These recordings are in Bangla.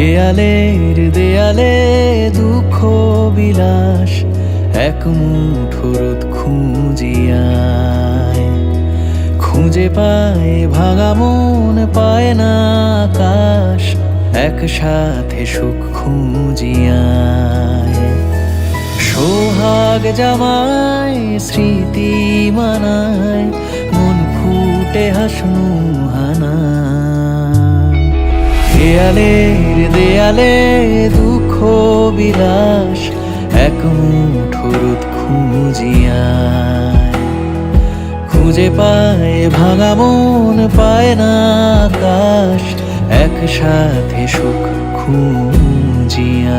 দেয়ালের দেয়ালে দুঃখ বিলাস, এক মুঠো রোদ খুঁজিয়ায় খুঁজে পায়, ভাঙা মন পায় না আকাশ, একসাথে সুখ খুঁজিয়ায় সোহাগ জামায় স্মৃতি মানায়, মন ফুটে হাসনু হানা দেয়ালের দেয়ালে দুঃখ বিলাস, এক মুঠরুত খুঁজিয়া খুঁজে পায়, ভাঙা মন পায় না আকাশ, একসাথে সুখ খুঁজিয়ায়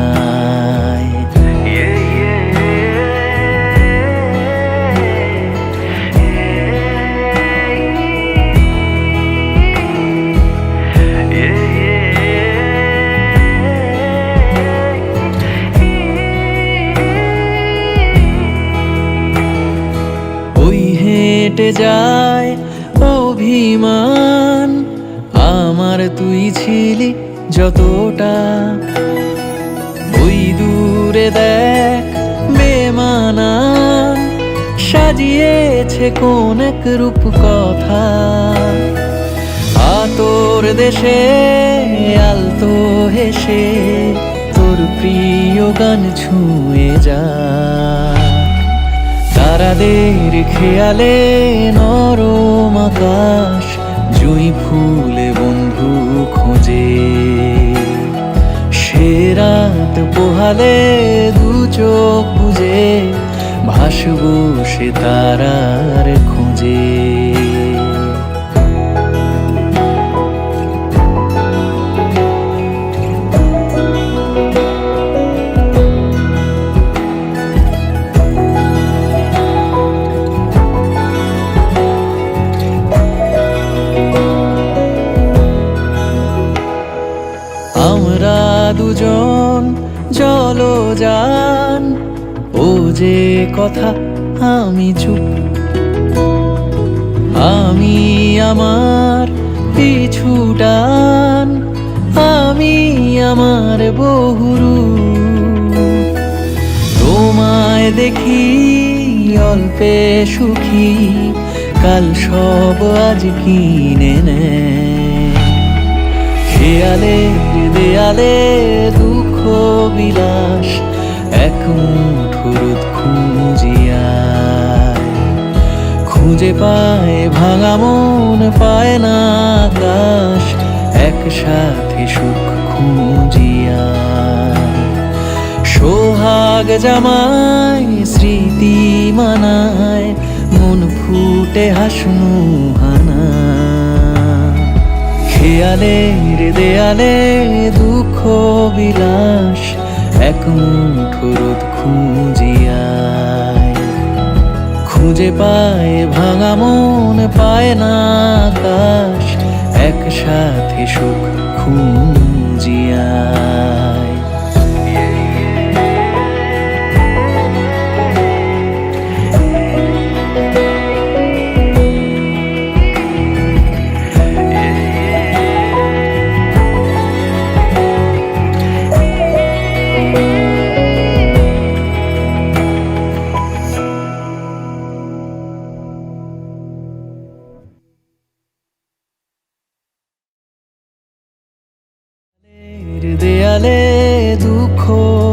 হেঁটে যায় অভিমান। আমার তুই ছিলি যতটা। ওই দূরে দেখ বেমানান সাজিয়েছে কোন এক রূপ কথা আতর দেশে, আলতো হেসে তোর প্রিয় গান ছুঁয়ে যা। তারাদের খেয়ালে নরম আকাশ, জুই ফুলে বন্ধু খোঁজে। সেরাত পোহালে দু চোখ বুঝে, ভাসবো সে তারার চলো যান ও যে কথা আমি চুপ। আমি আমার পিছুটান আমি আমার বহুরু তোমায় দেখি অল্পে সুখী, কাল সব আজ কিনে নেয় খেয়ালে দেয়ালে দুঃখ বিলাস এক মুঠো রোদ খুঁজিয়ায় খুঁজে পায়, ভাঙা মন, পায় না আকাশ, একসাথে সুখ খুঁজিয়া সোহাগ জামায় স্মৃতি মানায়, মন ফুটে হাসনু খেয়ালের দেয়ালে দুঃখ বিলাস, এক মুঠোরোদ খুঁজিয়ায় খুঁজে পায়, ভাঙা মন, পায় না আকাশ, একসাথে সুখ খুঁজিয়ায়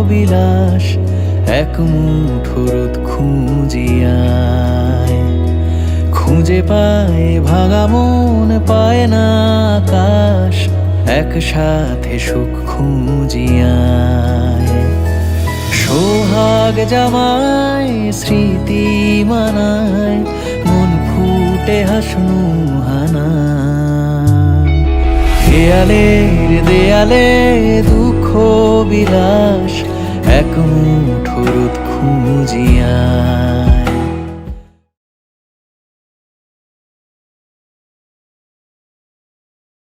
বিলাস এক মুঠো রোদ খুঁজিয়ায় খুঁজে পায়, ভাঙা মন পায় না আকাশ, একসাথে সুখ খুঁজিয়ায় সোহাগ জামায় স্মৃতি মানায়, মন ফুটে হাসনু হানা। দেয়ালের দেয়ালে দুঃখ বিলাস এক মুঠো রোদ খুঁজিয়া।